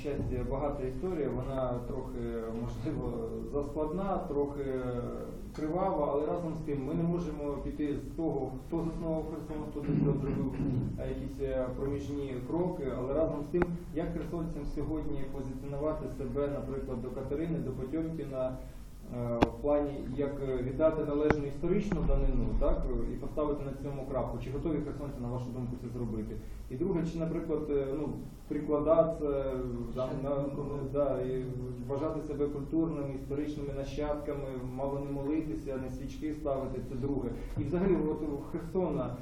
щастя, багата історія, вона трохи, можливо, заскладна, трохи кривава, але разом з тим ми не можемо піти з того, хто заснував Херсон, хто зробив якісь е, проміжні кроки, але разом з тим, як херсонцям сьогодні позиціонувати себе, наприклад, до Катерини, до Потьомкіна, в плані як е, віддати належну історичну данину, так і поставити на цьому крапку. Чи готові херсонці, на вашу думку, це зробити? І друге, чи, наприклад, е, ну прикладатися там, на да, і вважати себе культурними, історичними нащадками, мало не молитися, не свічки ставити, це друге. І взагалі, от у Херсона,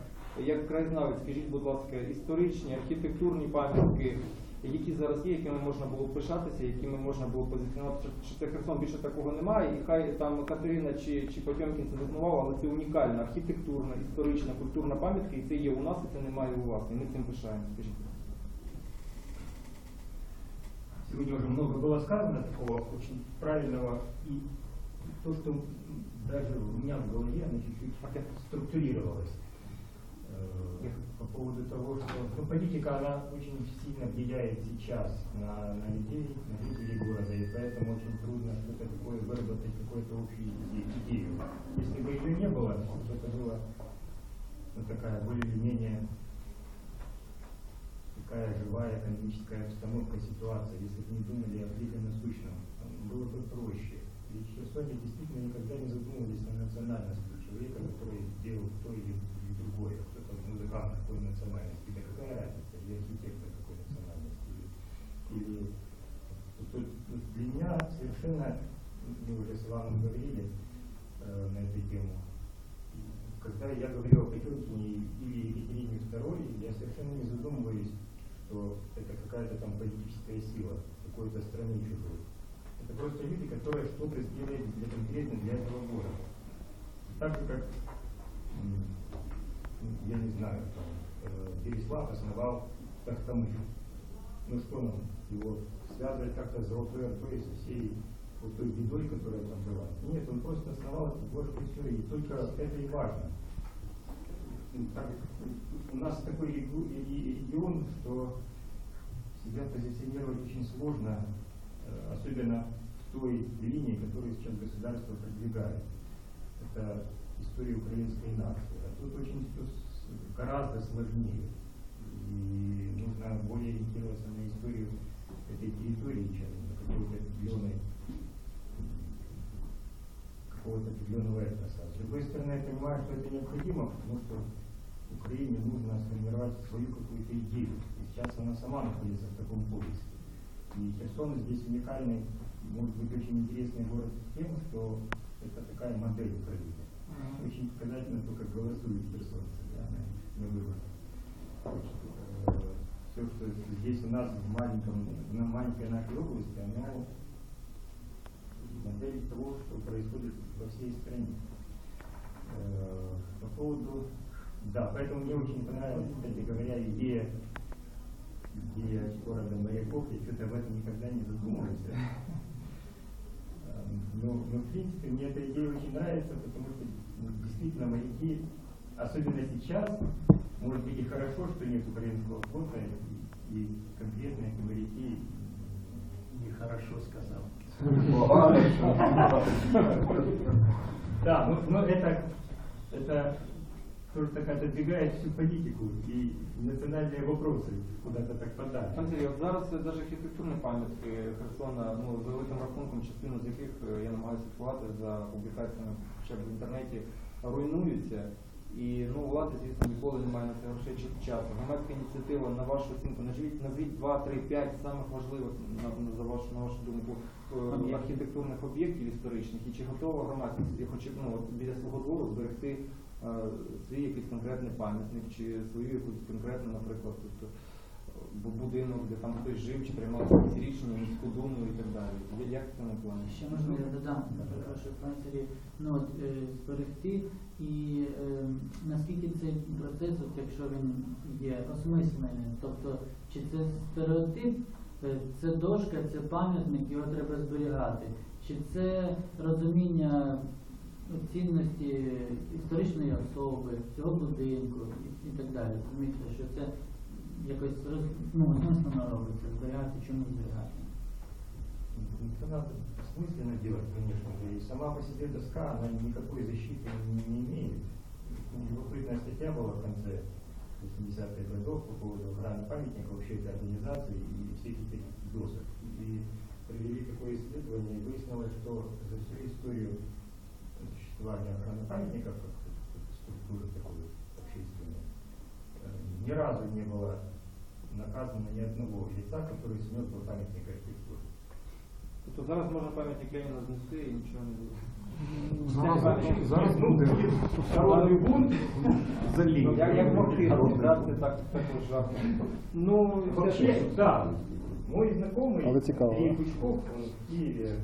як краєзнавець, скажіть, будь ласка, історичні, архітектурні пам'ятки, які зараз є, якими можна було пишатися, якими можна було позиціонувати, що- що це Херсон більше такого немає, і хай там Катерина чи, чи Потьомкін це заснував, але це унікальна архітектурна, історична, культурна пам'ятка, і це є у нас, і це немає у вас. І ми цим пишаємо. Скажіть. Сегодня уже много было сказано такого очень правильного, и то, что даже у меня в голове, оно чуть-чуть структурировалось. Э, По поводу того, что ну, политика, она очень сильно влияет сейчас на, на людей, на жителей города, и поэтому очень трудно что-то такое выработать, какую-то общую иде- идею. Если бы ее не было, бы это было ну, такая более или менее такая живая экономическая обстановка, ситуация, если бы не думали о хлебе насущном, было бы проще. Ведь Херсоне действительно никогда не задумывались о национальности человека, который делал то или другое. Музыкант какой национальности, да какая разница, или архитектор какой национальности. Или, или для меня совершенно, мы уже с Иваном говорили э, на эту тему, когда я говорю о Потемкине или Екатерине II, я совершенно не задумываюсь, что это какая-то там политическая сила какой-то страны чужой. Это просто люди, которые что-то сделали для конкретно для этого города. Так же, как, ну, знаю, там, э, Переслав основал Тахтамыш. Ну что нам его связывать как-то с золотой ордой, со всей вот той бедой, которая там была? Нет, он просто основал этот город и и только это и важно. Так, у нас такой и- и- регион, что себя позиционировать очень сложно, э, особенно в той линии, которую сейчас государство продвигает. Это история украинской нации. А тут очень все гораздо сложнее. И нужно более ориентироваться на историю этой территории, чем на какой-то определенной какого-то определенного этноса. С другой стороны, я понимаю, что это необходимо, потому что Украине нужно сформировать свою какую-то идею. И сейчас она сама находится в таком поиске. И Херсон здесь уникальный, может быть, очень интересный город тем, что это такая модель Украины. Очень показательно то, как голосуют херсонцы да, на, на выборах. Все, что здесь у нас в маленьком, на маленькой нашей области, оно модель того, что происходит во всей стране. Э, По поводу... Да, поэтому мне очень понравилась, кстати говоря, идея, идея города моряков. Я что-то об этом никогда не задумывался. Но, но, в принципе, мне эта идея очень нравится, потому что ну, действительно моряки, особенно сейчас, может быть и хорошо, что нет украинского флота, и, конкретно эти моряки Нехорошо сказал. Да, но, но это, это тоже так отодвигает всю политику и национальные вопросы куда-то так подальше. Андрій, от зараз навіть архітектурні пам'ятки Херсона, ну за великим рахунком, частину з яких е, я намагаюся слідкувати за публікаціями хоча б в інтернеті, руйнуються. І ну, влада, звісно, ніколи не має на це грошей чи часу. Громадська ініціатива, на вашу оцінку, назвіть, назвіть 2, 3, 5 самих важливих, на, на- за вашу, на вашу думку, е, архітектурних об'єктів історичних, і чи готова громадськість, хоч ну, от біля свого двору зберегти свій якийсь конкретний пам'ятник, чи свою якусь конкретну, наприклад, тут, е, будинок, де там хтось жив, чи приймав якісь рішення, міську думу і так далі. Як в цьому плані? Ще можна я додам, перепрошую, пане Сергій, ну, от, е, зберегти і е, наскільки цей процес, от, якщо він є осмислений, тобто чи це стереотип, е, це дошка, це пам'ятник, його треба зберігати, чи це розуміння цінності історичної особи, цього будинку і, і так далі. Розумієте, що це якось роз, ну, осмислено робиться, зберігати, чому зберігати? Это надо смысленно делать, конечно же. И сама по себе доска, она никакой защиты не, не имеет. Любопытная статья была в конце 80-х годов по поводу охраны памятников, вообще этой организации и всех этих досок. И провели такое исследование, и выяснилось, что за всю историю существования охраны памятников, как, как структуры такой общественной, э, ни разу не было наказано ни одного лица, который снес бы памятник архитектуры. Тобто зараз можна пам'ятник Леніна знести і нічого не буде. Зараз, Пам'ятник- зараз Ну, буде Народний бунт залій. Як, як морфізм, да, це так, також жарко. Ну, це Вообще, ж- да. Мой знакомый цікаво. Андрей Пучков, он в Киеве,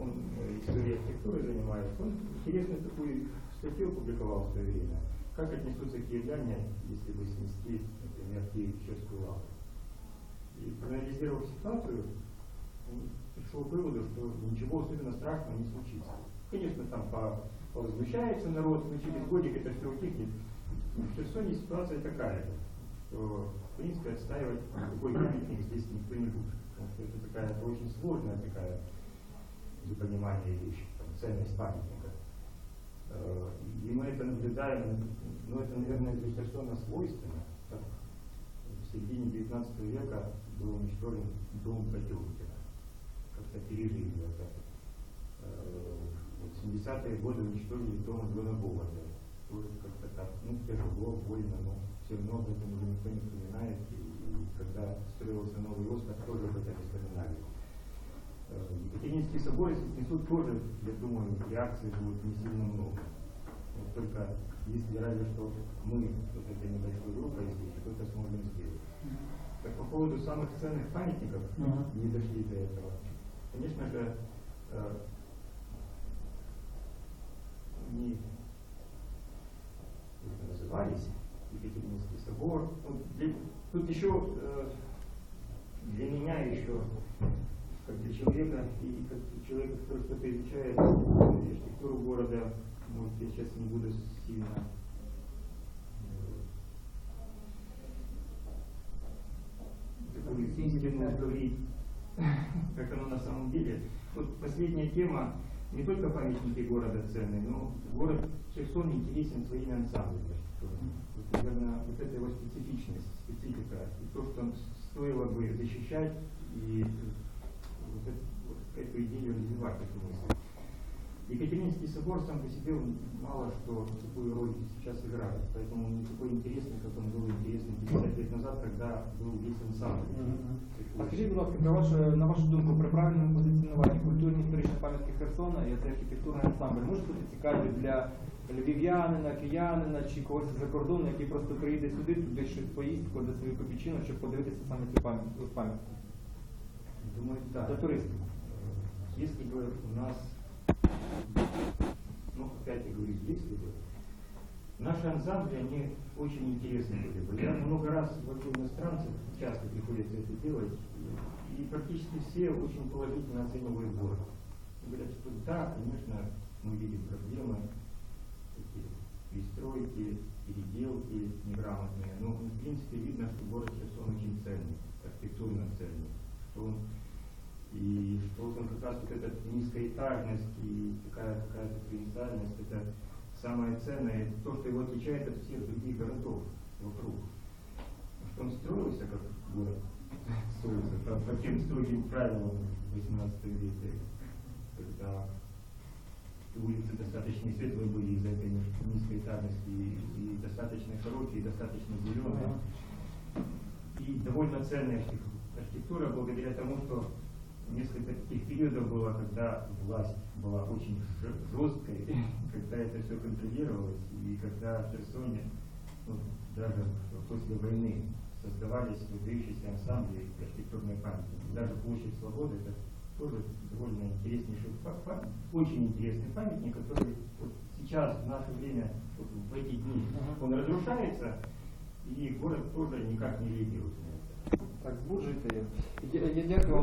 он историей архитектуры занимается, он интересную такую статью опубликовал в свое время. Как отнесутся киевляне, если бы снести, например, Киев-Печерскую лавру. И проанализировав ситуацию, он пришел к выводу, что ничего особенно страшного не случится. Конечно, там повозмущается народ, но через годик это все утихнет. В Херсоне ситуация такая, что, в принципе, отстаивать любой памятник здесь никто не будет. Потому что это такая это очень сложная такая для понимания вещь, там, ценность памятника. Э, И мы это наблюдаем, но это, наверное, Херсона свойственно. Так, в середине 19 века был уничтожен дом Потемкина. Как-то пережили это. Э, В 70-е годы уничтожили дом Антона Говарда. Тоже как-то так, ну, тяжело, больно, но все равно об этом уже никто не вспоминает. И, когда строился новый Оскар, тоже об этом не вспоминали. Э, Екатерининский собор, снесут, тоже, я думаю, реакции будет не сильно много. Вот только если разве что мы, вот эта небольшая группа, если что-то сможем сделать. Так по поводу самых ценных памятников, Мгм. не дошли до этого. Конечно же, э, они как назывались, Екатерининский собор. Ну, для- тут еще э, для меня еще, как для человека, и как для человека, который что-то изучает архитектуру города, может, я сейчас не буду сильно э, истину говорить, как оно на самом деле. Вот последняя тема, не только памятники города ценны, но город Херсон интересен своими ансамблями архитектурными. Вот, наверное, вот это его специфичность, специфика, и то, что он стоило бы защищать и вот, это- вот эту идею развивать, эту мысль. Екатерининский собор сам по себе он мало что такую роль сейчас играет, поэтому он не такой интересный, как он был интересный 50 лет назад, когда был весь ансамбль. А скажіть, будь ласка, про вашу, на вашу думку, при правильному позиціонуванні культурні історичні пам'ятки Херсона і цей архітектурний ансамбль може бути цікаві для львів'янина, киянина чи когось з-за кордону, який просто приїде сюди, туди щось поїздку, де свою копійчину, щоб подивитися саме ці пам'ятки. пам'ятки. Думаю, да. Для туристов. Э, Если бы у нас, ну, опять я говорю, если бы, наши ансамбли, они очень интересны были бы. Я много раз вожу иностранцев, часто приходится это делать, и, и практически все очень положительно оценивают город. Говорят, что да, конечно, мы видим проблемы, такие перестройки, переделки неграмотные, но в принципе видно, что город Херсон очень ценный, архитектурно ценный, что он и что он как раз вот эта низкоэтажность и такая какая-то провинциальность, это самое ценное, то, что его отличает от всех других городов вокруг. Что он строился как город, строился по, по тем строгим правилам 18 века, когда улицы достаточно светлые были из-за этой низкой этажности и, и достаточно широкие, и достаточно зеленые. И довольно ценная архитектура благодаря тому, что несколько таких периодов было, когда власть была очень жесткой, когда это все контролировалось, и когда в Херсоне, ну, даже после войны, создавались выдающиеся ансамбли и архитектурные памятники. Даже площадь Свободы это тоже довольно интереснейший, па- па- очень интересный памятник, который вот сейчас, в наше время, вот в эти дни, он разрушается, и город тоже никак не реагирует на это. Так, збуджуйте. Я, я дякую вам.